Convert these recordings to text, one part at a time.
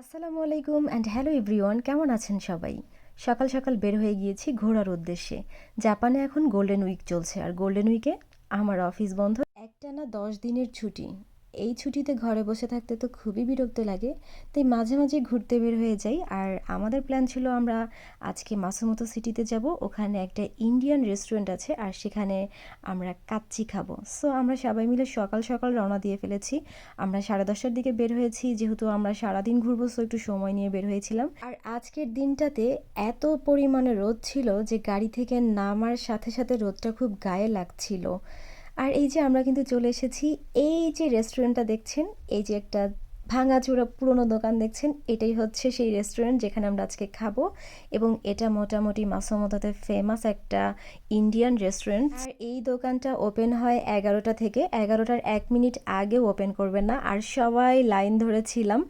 আসসালামু আলাইকুম and hello everyone কেমন আছেন সবাই? সকাল সকাল বের হয়ে গিয়েছি ঘোরার উদ্দেশ্যে। জাপানে এখন গোল্ডেন উইক চলছে, আর গোল্ডেন উইকে আমার অফিস বন্ধ। একটানা দশ দিনের ছুটি। এই ছুটিতে ঘরে বসে থাকতে তো খুবই বিরক্ত লাগে, তাই মাঝে মাঝে ঘুরতে বের হয়ে যাই। আর আমাদের প্ল্যান ছিল আমরা আজকে মাসুমতো সিটিতে যাব, ওখানে একটা ইন্ডিয়ান রেস্টুরেন্ট আছে আর সেখানে আমরা কাচ্চি খাব। সো আমরা সবাই মিলে সকাল সকাল রওনা দিয়ে ফেলেছি। আমরা সাড়ে দশটার দিকে বের হয়েছি, যেহেতু আমরা সারাদিন ঘুরবো সো একটু সময় নিয়ে বের হয়েছিলাম। আর আজকের দিনটাতে এত পরিমাণে রোদ ছিল যে গাড়ি থেকে নামার সাথে সাথে রোদটা খুব গায়ে লাগছিল। আর এই যে আমরা কিন্তু চলে এসেছি এই যে রেস্টুরেন্টটা দেখছেন এই যে একটা ভাঙাচোরা পুরনো দোকান দেখছেন, এটাই হচ্ছে সেই রেস্টুরেন্ট যেখানে আমরা আজকে খাব। এবং এটা মোটামুটি মাসমতাতে ফেমাস একটা ইন্ডিয়ান রেস্টুরেন্ট আর এই দোকানটা ওপেন হয় এগারোটা থেকে। এগারোটার এক মিনিট আগে ওপেন করবেন না। আর সবাই লাইন ধরেছিলাম।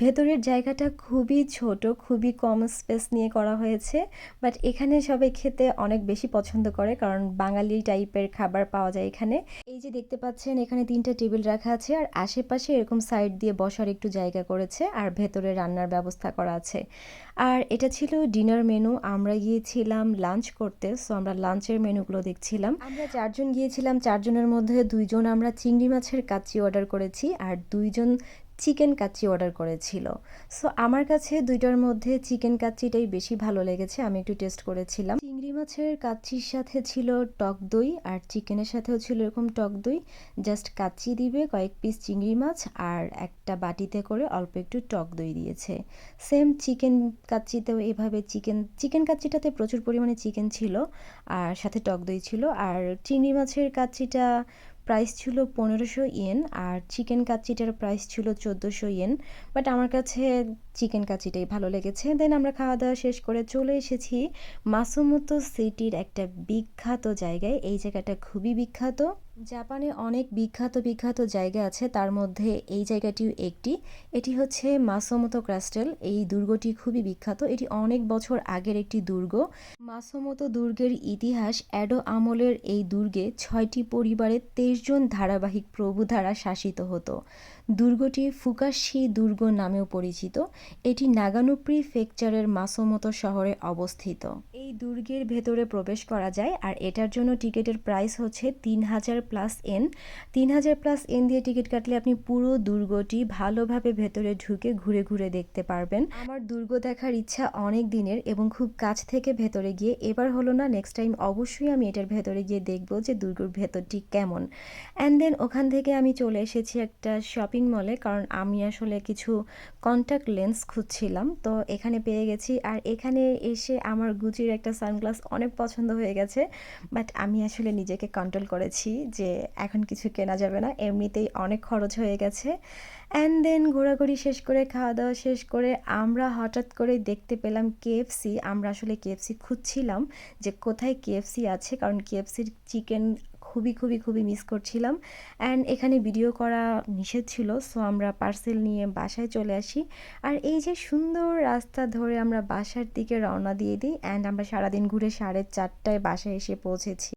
ভেতরের জায়গাটা খুবই ছোট, খুবই কম স্পেস নিয়ে করা হয়েছে। বাট এখানে সবাই খেতে অনেক বেশি পছন্দ করে, কারণ বাঙালি টাইপের খাবার পাওয়া যায় এখানে। এই যে দেখতে পাচ্ছেন, এখানে তিনটা টেবিল রাখা আছে। আর আশেপাশে এরকম সাইড দিয়ে বসার একটু জায়গা করেছে আর ভেতরে রান্নার ব্যবস্থা করা আছে। আর এটা ছিল ডিনার মেনু আমরা গিয়েছিলাম লাঞ্চ করতে সো আমরা লাঞ্চের মেনুগুলো দেখছিলাম। আমরা চারজন গিয়েছিলাম, চারজনের মধ্যে দুইজন আমরা চিংড়ি মাছের কাচি অর্ডার করেছি, আর দুইজন চিকেন কাচ্চি অর্ডার করেছিল। সো আমার কাছে দুইটার মধ্যে চিকেন কাচ্চিটাই বেশি ভালো লেগেছে, আমি একটু টেস্ট করেছিলাম। চিংড়ি মাছের কাচ্চির সাথে ছিল টক দই আর চিকেনের সাথেও ছিল এরকম টক দই। জাস্ট কাচ্চি দিবে কয়েক পিস চিংড়ি মাছ আর একটা বাটিতে করে অল্প একটু টক দই দিয়েছে। সেম চিকেন কাচ্চিতেও এভাবে চিকেন চিকেন কাচ্চিটাতে প্রচুর পরিমাণে চিকেন ছিল আর সাথে টক দই ছিল। আর চিংড়ি মাছের কাচ্চিটা প্রাইস ছিল পনেরোশো ইয়েন আর চিকেন কাচ্চিটার প্রাইস ছিল চোদ্দোশো ইয়েন বাট আমার কাছে চিকেন কাচিটাই ভালো লেগেছে। দেন আমরা খাওয়া দাওয়া শেষ করে চলে এসেছি মাসুমতো সিটির একটা বিখ্যাত জায়গায়। এই জায়গাটা খুবই বিখ্যাত। জাপানে অনেক বিখ্যাত বিখ্যাত জায়গা আছে। তার মধ্যে এই জায়গাটিও একটি। এটি হচ্ছে মাসোমতো ক্রাস্টেল। এই দুর্গটি খুবই বিখ্যাত। এটি অনেক বছর আগের একটি দুর্গ। মাসোমতো দুর্গের ইতিহাস অ্যাডো আমলের এই দুর্গে ছয়টি পরিবারের তেইশ জন ধারাবাহিক প্রভু দ্বারা শাসিত হতো। দুর্গটি ফুকাশি দুর্গ নামেও পরিচিত। এটি নাগানো প্রিফেকচারের মাসোমতো শহরে অবস্থিত। এই দুর্গের ভেতরে প্রবেশ করা যায় আর এটার জন্য টিকিটের প্রাইস হচ্ছে তিন হাজার প্লাস এন। তিন হাজার প্লাস এন দিয়ে টিকিট কাটলে আপনি পুরো দুর্গটি ভালোভাবে ভেতরে ঢুকে ঘুরে ঘুরে দেখতে পারবেন। আমার দুর্গ দেখার ইচ্ছা অনেক দিনের এবং খুব কাছ থেকে ভেতরে গিয়ে এবার হলো না নেক্সট টাইম অবশ্যই আমি এটার ভেতরে গিয়ে দেখব যে দুর্গর ভেতরটি কেমন। অ্যান্ড দেন ওখান থেকে আমি চলে এসেছি একটা শপিং মলে কারণ আমি আসলে কিছু কন্ট্যাক্ট লেন্স খুঁজছিলাম। তো এখানে পেয়ে গেছি। আর এখানে এসে আমার গুচির একটা সানগ্লাস অনেক পছন্দ হয়ে গেছে। বাট আমি আসলে নিজেকে কন্ট্রোল করেছি যে এখন কিছু কেনা যাবে না। এমনিতেই অনেক খরচ হয়ে গেছে। অ্যান্ড দেন ঘোরাঘুরি শেষ করে খাওয়া দাওয়া শেষ করে আমরা হঠাৎ করে দেখতে পেলাম কেএফসি আমরা আসলে কেএফসি খুঁজছিলাম যে কোথায় কেএফসি আছে। কারণ কেএফসির চিকেন খুবই খুবই খুবই মিস করছিলাম। অ্যান্ড এখানে ভিডিও করা নিষেধ ছিল সো আমরা পার্সেল নিয়ে বাসায় চলে আসি। আর এই যে সুন্দর রাস্তা ধরে আমরা বাসার দিকে রওনা দিয়ে দিই অ্যান্ড আমরা সারাদিন ঘুরে সাড়ে চারটায় বাসায় এসে পৌঁছেছি।